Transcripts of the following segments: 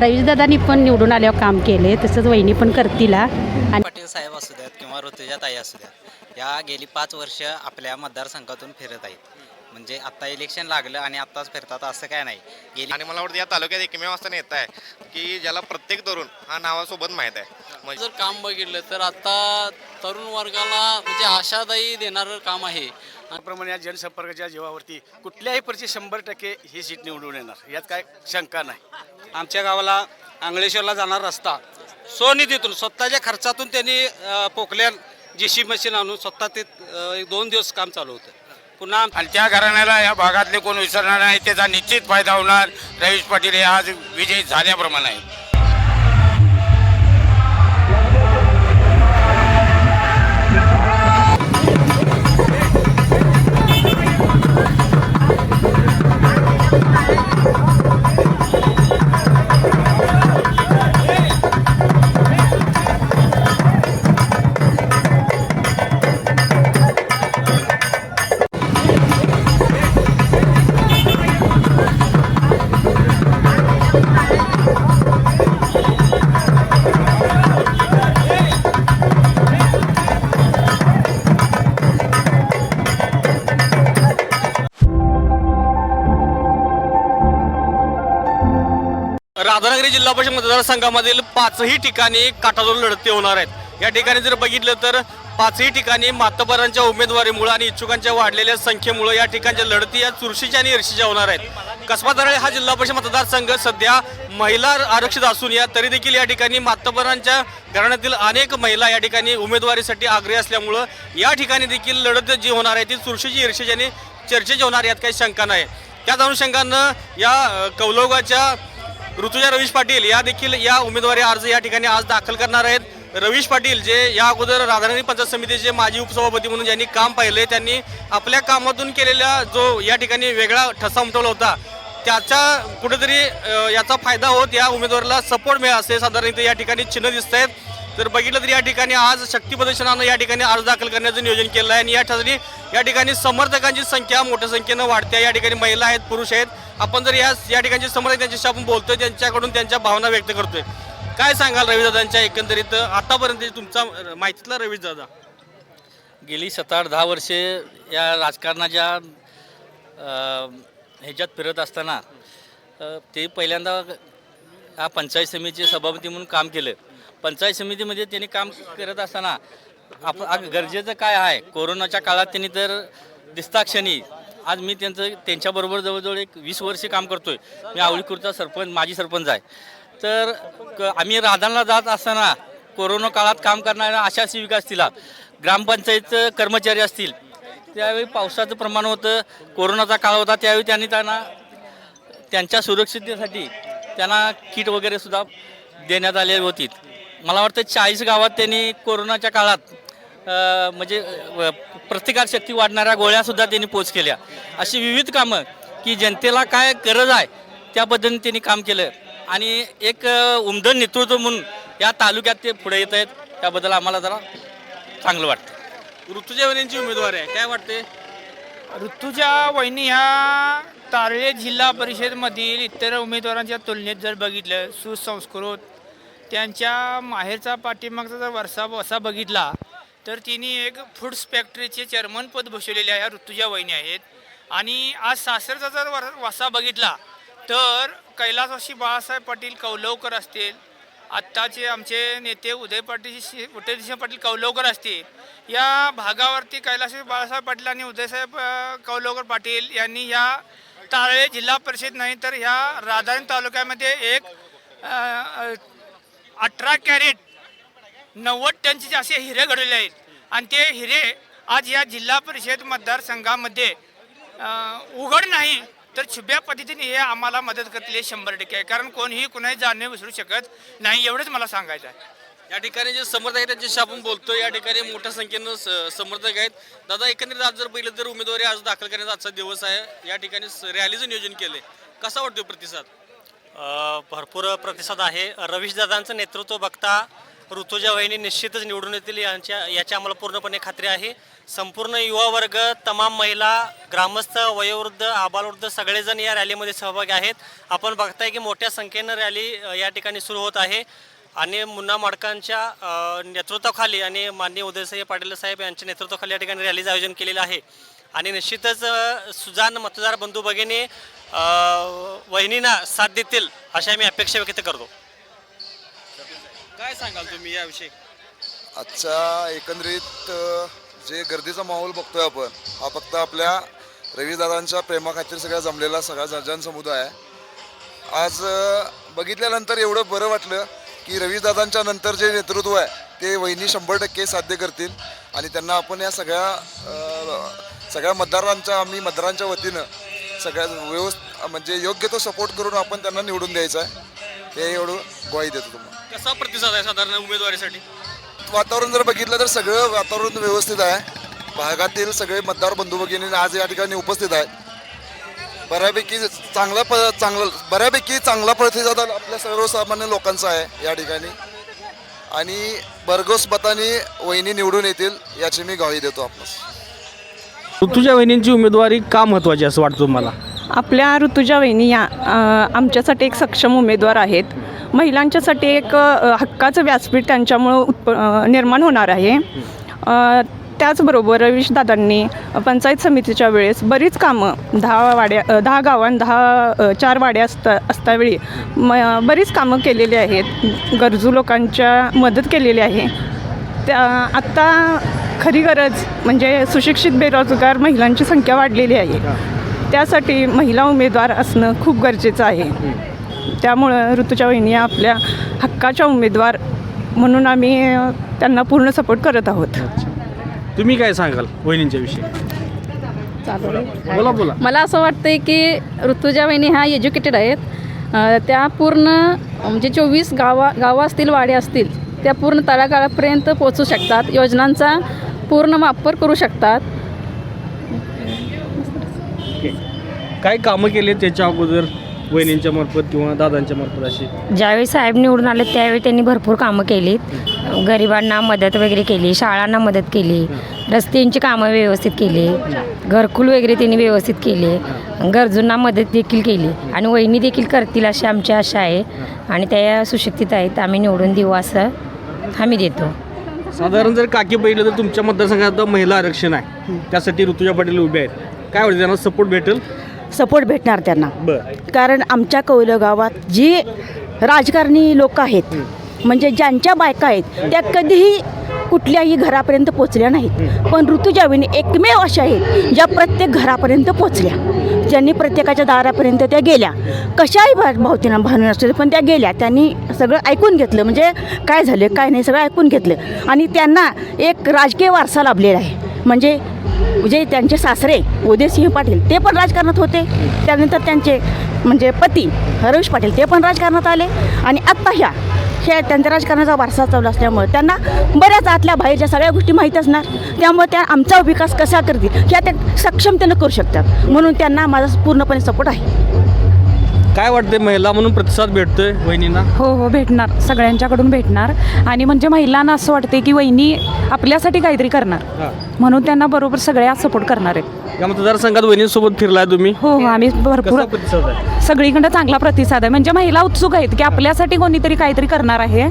रवीशदादांनी पण निवडून आल्यावर काम केले तसंच वहिनी पण करतील आणि पाटील साहेब असू द्यात किंवा ऋतुजा ताई असू द्यात या गेली पाच वर्ष आपल्या मतदारसंघातून फिरत आहेत. म्हणजे आता इलेक्शन लागलं आणि आत्ताच फिरतात असं काय नाही. गेली आणि मला वाटतं या तालुक्यात एकमेव असं नेता आहे की ज्याला प्रत्येक तरुण हा नावासोबत माहीत आहे. म्हणजे जर काम बघितलं तर आता तरुण वर्गाला म्हणजे आशादायी देणारं काम आहे. त्याप्रमाणे या जनसंपर्काच्या जीवावरती कुठल्याही परिस्थितीत शंभर टक्के ही सीट निवडून येणार. यात काय शंका नाही. आमच्या गावाला आंगळेश्वरला जाणार रस्ता. स्वनिधीतून स्वतःच्या खर्चातून त्यांनी अ, पोकल्यान जी सी मशीन आणून स्वतः ते अ, एक दोन दिवस काम चालू होतं. पुन्हा आणि त्या घराण्याला या भागातले कोण विसरणार नाही त्याचा निश्चित फायदा होणार. रवीश पाटील हे आज विजयी झाल्याप्रमाणे. आहे राधानगरी जिल्हा परिषद मतदारसंघामधील पाचही ठिकाणी काठाजोड लढती होणार आहेत. या ठिकाणी जर बघितलं तर पाचही ठिकाणी मातबरांच्या उमेदवारीमुळे आणि इच्छुकांच्या वाढलेल्या संख्येमुळे या ठिकाणच्या लढती या चुरशीच्या आणि इरशीच्या होणार आहेत. कसबा दराळे हा जिल्हा परिषद मतदारसंघ सध्या महिला आरक्षित असून या तरी देखील या ठिकाणी मातबरांच्या घराण्यातील अनेक महिला या ठिकाणी उमेदवारीसाठी आग्रही असल्यामुळं या ठिकाणी देखील लढत जी होणार आहे ती चुरशीची इरशीची आणि चर्चेची होणार यात काही शंका नाही. त्याच अनुषंगानं या कौलोगाच्या ऋतुजा रवीश पाटील या देखील या उमेदवारी अर्ज या ठिकाणी आज दाखल करणार आहेत. रवीश पाटील जे या अगोदर राधानगरी पंचायत समितीचे माजी उपसभापती म्हणून ज्यांनी काम पाहिले त्यांनी आपल्या कामातून केलेला जो या ठिकाणी वेगळा ठसा उमटवला होता त्याचा कुठेतरी याचा फायदा होत या उमेदवाराला सपोर्ट मिळा असे साधारण या ठिकाणी चिन्ह दिसत आहेत तर बघितलं तर या ठिकाणी आज शक्ती प्रदर्शनानं या ठिकाणी अर्ज दाखल करण्याचं नियोजन केलं आहे. आणि या ठिकाणी या ठिकाणी समर्थकांची संख्या मोठ्या संख्येनं वाढते. या ठिकाणी महिला आहेत पुरुष आहेत. आपण जर या या ठिकाणचे समर्थक त्यांच्याशी आपण बोलतोय त्यांच्याकडून त्यांच्या भावना व्यक्त करतोय. काय सांगाल रवीदादांच्या एकंदरीत? आतापर्यंत तुमचा माहितीतला रवीदादा. गेली सात आठ दहा वर्षे या राजकारणाच्या ह्याच्यात फिरत असताना ते पहिल्यांदा हा पंचायत समितीचे सभापती म्हणून काम केलं. पंचायत समितीमध्ये त्यांनी काम करत असताना आप गरजेचं काय आहे? कोरोनाच्या काळात त्यांनी तर दिसताक्षणी. आज मी त्यांचं त्यांच्याबरोबर जवळजवळ एक वीस वर्षे काम करतोय. मी आवळीखुरचा सरपंच माजी सरपंच आहे. तर क- आम्ही राधानला जात असताना कोरोना काळात काम करणाऱ्या आशा सेविका असतील ग्रामपंचायत कर्मचारी असतील त्यावेळी पावसाचं प्रमाण होतं कोरोनाचा काळ होता त्यावेळी त्यांनी त्यांना त्यांच्या सुरक्षिततेसाठी त्यांना किट वगैरे सुद्धा देण्यात आले होती. मला वाटतं चाळीस गावात त्यांनी कोरोनाच्या काळात म्हणजे प्रतिकारशक्ती वाढणाऱ्या गोळ्यासुद्धा त्यांनी पोच केल्या. अशी विविध कामं की जनतेला काय गरज आहे त्या पद्धतीने त्यांनी काम केलं. आणि एक अ, उमदं नेतृत्व म्हणून या तालुक्यात ते पुढे येत आहेत त्याबद्दल आम्हाला जरा चांगलं वाटतं. ऋतुजा यांची उमेदवारी आहे काय वाटते ऋतुजा वहिनी ह्या तारळे जिल्हा परिषदमधील इतर उमेदवारांच्या तुलनेत जर बघितलं सुसंस्कृत त्यांच्या माहेरचा पाठीमागचा जर वरसा वसा बघितला तर तिने एक फूड्स फॅक्टरीचे चेअरमनपद बसवलेले आहे ऋतुजा वहिनी आहेत. आणि आज सासरचा जर वर वसा बघितला तर कैलासवासी बाळासाहेब पाटील कौलवकर असतील आत्ताचे आमचे नेते उदय पाटील उदयसिंह पाटील कौलवकर असतील या भागावरती कैलासवासी बाळासाहेब पाटील आणि उदयसाहेब कौलवकर पाटील यांनी या तारळे जिल्हा परिषद नाही तर ह्या राधारण तालुक्यामध्ये एक अठरा कॅरेट नव्वद टनचे असे हिरे घडवले आहेत. आणि ते हिरे आज या जिल्हा परिषद मतदारसंघामध्ये उघड नाही तर छुप्या पद्धतीने हे आम्हाला मदत करतील शंभर टक्के आहे. कारण कोणीही कुणाही जाणीव विसरू शकत नाही एवढंच मला सांगायचं आहे. या ठिकाणी जे समर्थक आहेत त्यांच्याशी आपण बोलतो या ठिकाणी मोठ्या संख्येनं स- समर्थक आहेत. दादा एकंदरीत आज जर पहिलं तर उमेदवारी आज दाखल करण्याचा आजचा दिवस आहे. या ठिकाणी रॅलीचं नियोजन केलंय. कसा वाटतो प्रतिसाद? भरपूर प्रतिसाद आहे. रवीशदादांचं नेतृत्व बघता ऋतुजा वहिनी निश्चितच निवडून येतील यांच्या याची आम्हाला पूर्णपणे खात्री आहे. संपूर्ण युवा वर्ग तमाम महिला ग्रामस्थ वयोवृद्ध आबालवृद्ध सगळेजण या रॅलीमध्ये सहभागी आहेत. आपण बघताय की मोठ्या संख्येनं रॅली या ठिकाणी सुरू होत आहे. आणि मुन्ना माडकांच्या नेतृत्वाखाली आणि माननीय उदयसाई पाटील साहेब यांच्या नेतृत्वाखाली या ठिकाणी रॅलीचं आयोजन केलेलं आहे. आणि निश्चितच सुजान मतदार बंधू भगिनी वहिनींना साथ देतील अशा मी अपेक्षा व्यक्त करतो. काय सांगाल तुम्ही याविषयी? आजच्या एकंदरीत जे गर्दीचा माहोल बघतोय आपण हा फक्त आपल्या रविदादांच्या प्रेमाखातीर सगळा जमलेला सगळा जन- जनसमुदाय आहे. आज बघितल्यानंतर एवढं बरं वाटलं की रविदादांच्या नंतर जे नेतृत्व आहे ते वहिनी शंभर टक्के साध्य करतील आणि त्यांना आपण या सगळ्या सगळ्या मतदारांच्या आम्ही मतदारांच्या वतीनं सगळ्या व्यवस्थ म्हणजे योग्य तो सपोर्ट करून आपण त्यांना निवडून द्यायचं आहे. हे एवढं ग्वाही देतो तुम्हाला. कसा प्रतिसाद आहे साधारण उमेदवारीसाठी? वातावरण जर बघितलं तर सगळं वातावरण व्यवस्थित आहे. भागातील सगळे मतदार बंधू भगिनी आज या ठिकाणी उपस्थित आहेत. बऱ्यापैकी चांगला प चांगलं बऱ्यापैकी चांगला प्रतिसाद आपल्या सर्वसामान्य लोकांचा आहे या ठिकाणी. आणि भरघोस मताने वहिनी निवडून येतील याची मी ग्वाही देतो आपणास. ऋतुजा वहिनींची उमेदवारी का महत्वाची असं वाटतं तुम्हाला? आपल्या ऋतुजा वहिनी या अ, आमच्यासाठी एक सक्षम उमेदवार आहेत. महिलांच्यासाठी एक अ, हक्काचं व्यासपीठ त्यांच्यामुळं उत्प अ, निर्माण होणार आहे. अ, त्याचबरोबर रवीशदादांनी पंचायत समितीच्या वेळेस बरीच कामं दहा वाड्या अ, दहा गावां दहा अ, चार वाड्या असता असतावेळी म बरीच कामं केलेली आहेत. गरजू लोकांच्या मदत केलेली आहे. त्या आत्ता खरी गरज म्हणजे सुशिक्षित बेरोजगार महिलांची संख्या वाढलेली आहे. त्यासाठी महिला उमेदवार असणं खूप गरजेचं आहे. त्यामुळं ऋतुच्या वहिनी आपल्या हक्काच्या उमेदवार म्हणून आम्ही त्यांना पूर्ण सपोर्ट करत आहोत. तुम्ही काय सांगाल वहिनींच्या विषयी? बोला बोला मला असं वाटतंय की ऋतुजा वहिनी ह्या एज्युकेटेड आहेत. त्या पूर्ण म्हणजे चोवीस गावा गावं असतील वाडे असतील त्या पूर्ण तळागाळापर्यंत पोचू शकतात. योजनांचा पूर्ण वापर करू शकतात. काय कामं केले त्याच्या अगोदर वहिनींच्या मार्फत किंवा दादांच्या मार्फत अशी? ज्यावेळी साहेब निवडून आले त्यावेळी त्यांनी भरपूर कामं केली. गरिबांना मदत वगैरे केली शाळांना मदत केली रस्त्यांची कामं व्यवस्थित केली घरकुल वगैरे त्यांनी व्यवस्थित केले. गरजूंना मदत देखील केली आणि वहिनी देखील करतील अशी आमची आशा आहे. आणि त्या सुशिक्षित आहेत आम्ही निवडून देऊ असं हमी देतो. साधारण जर काकी बघितलं तर तुमच्या मतदारसंघात महिला आरक्षण आहे. त्यासाठी ऋतुजा पाटील उभे आहेत. काय वाटतं त्यांना सपोर्ट भेटेल? सपोर्ट भेटणार त्यांना. कारण आमच्या कौलं गावात जी राजकारणी लोक आहेत म्हणजे ज्यांच्या बायका आहेत त्या कधीही कुठल्याही घरापर्यंत पोचल्या नाहीत. पण ऋतुजावीने एकमेव अशा आहेत ज्या प्रत्येक घरापर्यंत पोचल्या. ज्यांनी प्रत्येकाच्या दारापर्यंत त्या गेल्या. कशाही भा भावतीनं भावना असतील पण त्या गेल्या. त्यांनी सगळं ऐकून घेतलं. म्हणजे काय झालं काय नाही सगळं ऐकून घेतलं. आणि त्यांना एक राजकीय वारसा लाभलेला आहे. म्हणजे जे त्यांचे सासरे उदयसिंह पाटील ते पण राजकारणात होते. त्यानंतर त्यांचे म्हणजे पती रवीश पाटील ते पण राजकारणात आले. आणि आत्ता ह्या ह्या त्यांच्या राजकारणाचा वारसा चालू असल्यामुळे. त्यांना बऱ्याच आतल्या बाहेरच्या सगळ्या गोष्टी माहीत असणार. त्यामुळे त्या आमचा विकास कसा करतील ह्या त्या सक्षमतेनं करू शकतात. म्हणून त्यांना माझा पूर्णपणे सपोर्ट आहे. काय वाटतंय महिला म्हणून प्रतिसाद भेटतोय वहिनींना? हो हो भेटणार. सगळ्यांच्याकडून भेटणार. आणि म्हणजे महिलांना असं वाटते की वहिनी आपल्यासाठी काहीतरी करणार. हां. म्हणून त्यांना बरोबर सगळ्या सपोर्ट करणार आहेत. या मतदारसंघात वहिनींसोबत फिरलाय तुम्ही. हो हो आम्ही भरपूर कसा प्रतिसाद आहे? सगळीकडे चांगला प्रतिसाद आहे. म्हणजे महिला उत्सुक आहेत की आपल्यासाठी कोणीतरी काहीतरी करणार आहे.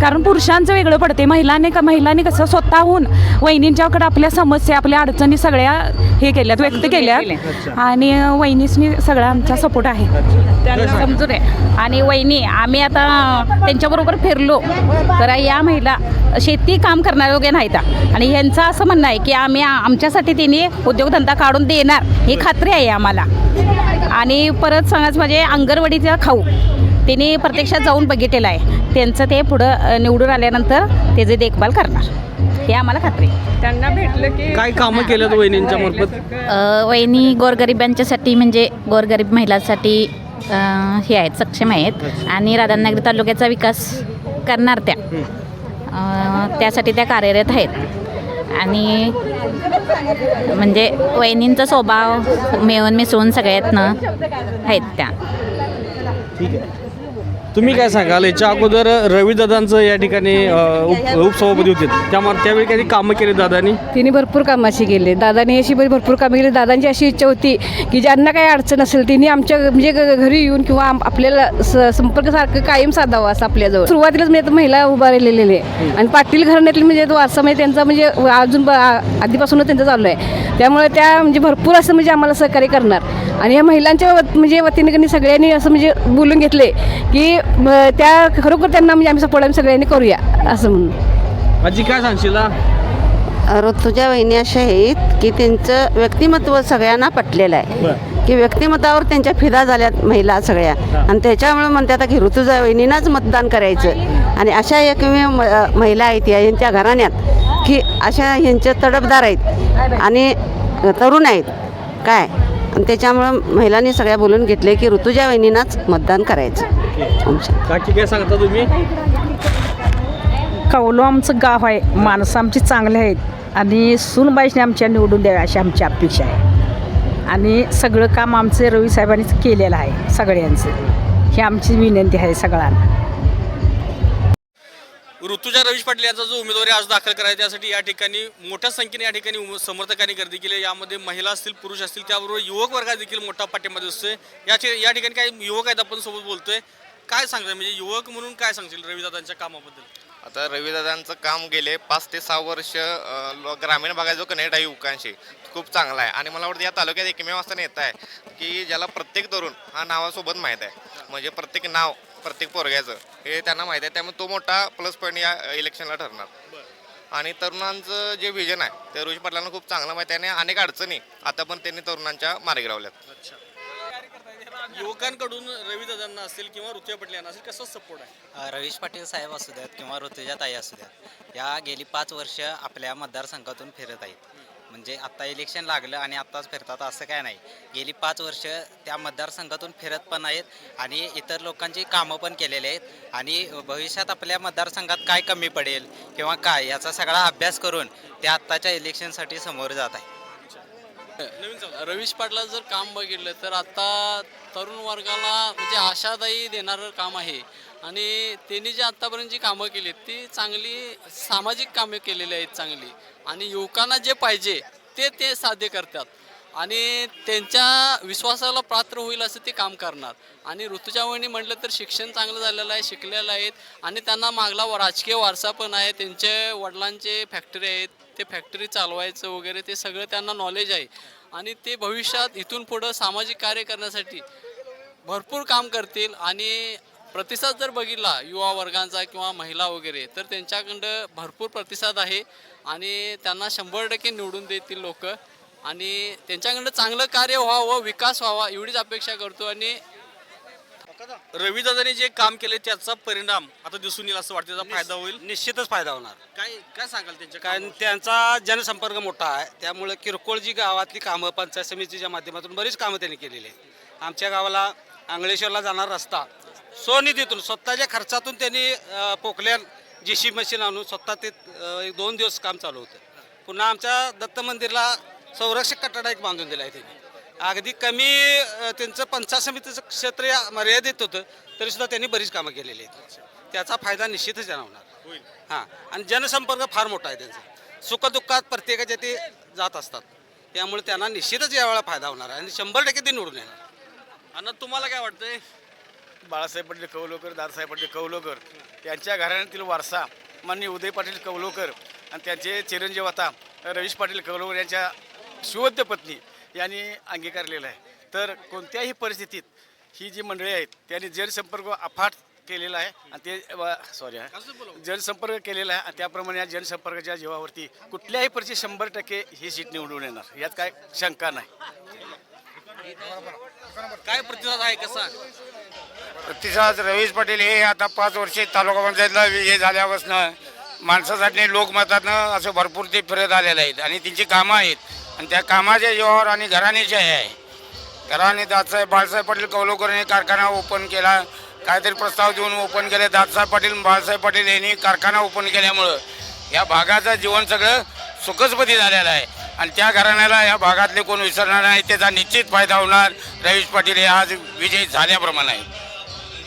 कारण पुरुषांचं वेगळं पडते महिलांनी का महिलांनी कसं स्वतःहून वहिनींच्याकडे आपल्या समस्या आपल्या अडचणी सगळ्या हे केल्यात व्यक्त केल्यात. आणि वहिनीसनी सगळा आमचा सपोर्ट आहे. त्यांना समजून आहे. आणि वहिनी आम्ही आता त्यांच्याबरोबर फिरलो. तर या महिला शेती काम करणाऱ्या वगैरे नाहीत. आणि ह्यांचं असं म्हणणं आहे की आम्ही आमच्यासाठी त्यांनी उद्योगधंदा काढून देणार ही खात्री आहे आम्हाला. आणि परत सांगायचं म्हणजे अंगणवाडीचा खाऊ त्यांनी प्रत्यक्षात जाऊन बघितलेलं आहे. त्यांचं ते पुढं निवडून आल्यानंतर त्याचे देखभाल करणार हे आम्हाला खात्री आहे. त्यांना भेटलं की काय कामं केल्यात वहिनींच्या मार्फत? वहिनी गोरगरिबांच्यासाठी म्हणजे गोरगरीब महिलांसाठी अ, हे आहेत सक्षम आहेत. आणि राधानगरी तालुक्याचा विकास करणार त्या. अ, त्यासाठी त्या कार्यरत आहेत. आणि म्हणजे वहिनींचा स्वभाव मिळून मिसळून सगळ्यातनं आहेत त्या. ठीक आहे. तुम्ही काय सांगाल? याच्या अगोदर रवीदादांचं या ठिकाणी अ, उप उपसभापती होते. त्यामुळे त्यावेळी काही कामं केली दादानी? तिने भरपूर कामाशी गेले. दादानी अशी बरी भरपूर कामं केली. दादांची अशी इच्छा होती की ज्यांना काही अडचण असेल तिने आमच्या म्हणजे घ- घरी येऊन किंवा आम- आपल्याला स संपर्क सारखं कायम साधावा असं आपल्याजवळ. सुरुवातीलाच म्हणजे आता महिला उभारलेले आहे आणि पाटील घराण्यातली म्हणजे तो वारसा म्हणजे त्यांचा म्हणजे अजून ब- आ- आधीपासूनच त्यांचं चालू आहे. त्यामुळे त्या म्हणजे भरपूर असं म्हणजे आम्हाला सहकार्य करणार. आणि या महिलांच्या वत- म्हणजे वतीने त्यांनी सगळ्यांनी असं म्हणजे बोलून घेतले की त्या खरोखर त्यांना म्हणजे आम्ही सपोर्ट आम्ही सगळ्यांनी करूया असं म्हणून. आजी काय सांगशील? ऋतुजा वहिनी अशा आहेत की त्यांचं व्यक्तिमत्व सगळ्यांना पटलेलं आहे. की व्यक्तिमत्वावर त्यांच्या फिदा झाल्यात महिला सगळ्या. आणि त्याच्यामुळे म्हणतात की ऋतुजा वहिनीनाच मतदान करायचं. आणि अशा एकमेव म- महिला आहेत या यांच्या घराण्यात की अशा यांचे तडफदार आहेत. आणि तरुण आहेत. काय? आणि त्याच्यामुळं महिलांनी सगळ्या बोलून घेतले की ऋतुजा वहिनीनाच मतदान करायचं. आमच्या काकी काय सांगता तुम्ही? कौलो आमचं गाव आहे. माणसं आमची चांगली आहेत. आणि सूनबाईशने आमच्या निवडून द्याव्या अशी आमची अपेक्षा आहे. आणि सगळं काम आमचं रवी साहेबांनीच केलेलं आहे. सगळ्यांचं. ही आमची विनंती आहे सगळ्यांना. ऋतुजा रवीश पाटील यांचा जो उमेदवारी आज दाखल करायचा त्यासाठी या ठिकाणी मोठ्या संख्येने या ठिकाणी उम- समर्थकांनी गर्दी केली आहे. यामध्ये महिला असतील पुरुष असतील त्याबरोबर युवक वर्गात देखील मोठा पाठिंबा दिसतोय. या ठि- या ठिकाणी काही युवक आहेत आपण सोबत बोलतोय. काय सांगतोय? म्हणजे युवक म्हणून काय सांगशील रविदादांच्या कामाबद्दल? आता रविदादांचं काम गेले पाच ते सहा वर्ष अ, लो- ग्रामीण भागात जो कनेक्ट आहे युवकांशी खूप चांगला आहे. आणि मला वाटतं या तालुक्यात एकमेव असं नेता आहे की ज्याला प्रत्येक तरुण हा नावासोबत माहीत आहे. म्हणजे प्रत्येक नाव प्रत्येक पोरग्याचं हे त्यांना माहीत आहे. त्यामुळे तो मोठा प्लस पॉईंट या इलेक्शनला ठरणार. आणि तरुणांचं जे विजन आहे ते रोहित पाटलांना खूप चांगलं माहिती आहे आणि अनेक अडचणी आता पण त्यांनी तरुणांच्या मार्गी लावल्यात. युवकांकडून रविदादांना असेल किंवा ऋतुजा पाटील यांना असेल कसं सपोर्ट आहे? रवीश पाटील साहेब असू द्यात किंवा ऋतुजा ताई असू द्यात या गेली पाच वर्ष आपल्या मतदारसंघातून फिरत आहेत. म्हणजे आत्ता इलेक्शन लागलं आणि आत्ताच फिरतात असं काय नाही. गेली पाच वर्ष त्या मतदारसंघातून फिरत पण आहेत आणि इतर लोकांची कामं पण केलेली आहेत. आणि भविष्यात आपल्या मतदारसंघात काय कमी पडेल किंवा काय याचा सगळा अभ्यास करून ते आत्ताच्या इलेक्शनसाठी समोर जात आहे. रवीश पाटला जर काम बघितलं तर आत्ता तरुण वर्गाला म्हणजे आशादायी देणारं काम आहे. आणि त्यांनी जी आत्तापर्यंत जी कामं केली ती चांगली सामाजिक कामे केलेली आहेत चांगली. आणि युवकांना जे पाहिजे ते ते साध्य करतात. आणि त्यांच्या विश्वासाला पात्र होईल असं ते काम करणार. आणि ऋतुजावणी वहिनी म्हटलं तर शिक्षण चांगलं झालेलं आहे शिकलेलं आहेत. आणि त्यांना मागला राजकीय वारसा पण आहे. त्यांचे वडिलांचे फॅक्टरी आहेत. ते फॅक्टरी चालवायचं वगैरे ते सगळं त्यांना नॉलेज आहे. आणि ते भविष्यात इथून पुढं सामाजिक कार्य करण्यासाठी भरपूर काम करतील. आणि प्रतिसाद जर बघितला युवा वर्गांचा किंवा महिला वगैरे तर त्यांच्याकडं भरपूर प्रतिसाद आहे आणि त्यांना शंभर टक्के निवडून देतील लोक. आणि त्यांच्याकडं चांगलं कार्य व्हावं विकास व्हावा एवढीच अपेक्षा करतो आणि रविदादांनी जे काम केले त्याचा परिणाम आता दिसून येईल असं वाटतं त्याचा फायदा होईल? निश्चितच फायदा होणार. काय काय सांगाल त्यांच्या कारण त्यांचा जनसंपर्क मोठा आहे त्यामुळे किरकोळ जी गावातली कामं पंचायत समितीच्या माध्यमातून बरीच कामं त्यांनी केलेली आहेत. आमच्या गावाला आंगळेश्वरला जाणारा रस्ता स्वनिधीतून स्वतःच्या खर्चातून त्यांनी पोकल्यान जी सी मशीन आणून स्वतः ते एक दोन दिवस काम चालू होतं. पुन्हा आमच्या दत्त मंदिरला संरक्षक कట్టडा एक बांधून दिला आहे त्यांनी. अगदी कमी त्यांचं पंचायत समितीचं क्षेत्र या मर्यादित होतं तरीसुद्धा त्यांनी बरीच कामं केलेली आहेत. त्याचा फायदा निश्चितच होणार हां आणि जनसंपर्क फार मोठा आहे त्यांचा. सुखदुःखात प्रत्येकाच्या ते जात असतात त्यामुळे त्यांना निश्चितच यावेळेला फायदा होणार आहे आणि शंभर टक्के ते निवडून येणार. अण्णा तुम्हाला काय वाटतंय? बाळासाहेब पाटील कौलोकर दादासाहेब पाटील कौलोकर यांच्या घराण्यातील वारसा माननीय उदय पाटील कौलोकर आणि त्यांचे चिरंजीव आता रवीश पाटील कौलोकर यांच्या सुवद्य पत्नी यांनी अंगीकारलेला आहे. तर कोणत्याही परिस्थितीत ही जी मंडळी आहेत त्यांनी जनसंपर्क अफाट केलेला आहे आणि ते सॉरी जनसंपर्क केलेला आहे आणि त्याप्रमाणे या जनसंपर्काच्या जीवावरती कुठल्याही परिस्थितीत शंभर टक्के ही सीट निवडून येणार. यात काय शंका नाही. काय प्रतिसाद आहे कसा प्रतिसाद रवीश पाटील हे आता पाच वर्षे तालुका पंचायतला विजय झाल्यापासून माणसासाठी लोकमतानं असं भरपूर ते फिरत आलेले आहेत आणि त्यांची कामं आहेत. आणि त्या कामाच्या जीवावर आणि घराण्याचे आहे. घराने दादसाहेब बाळासाहेब पाटील कौलोकरने कारखाना ओपन केला. काहीतरी प्रस्ताव देऊन ओपन केले. दादसाहेब पाटील बाळासाहेब पाटील यांनी कारखाना ओपन केल्यामुळं या भागाचं जीवन सगळं सुखस्पती झालेलं आहे. आणि त्या घराण्याला या भागातले कोण विसरणार नाही त्याचा निश्चित फायदा होणार. रवीश पाटील हे आज विजयी झाल्याप्रमाणे. आहे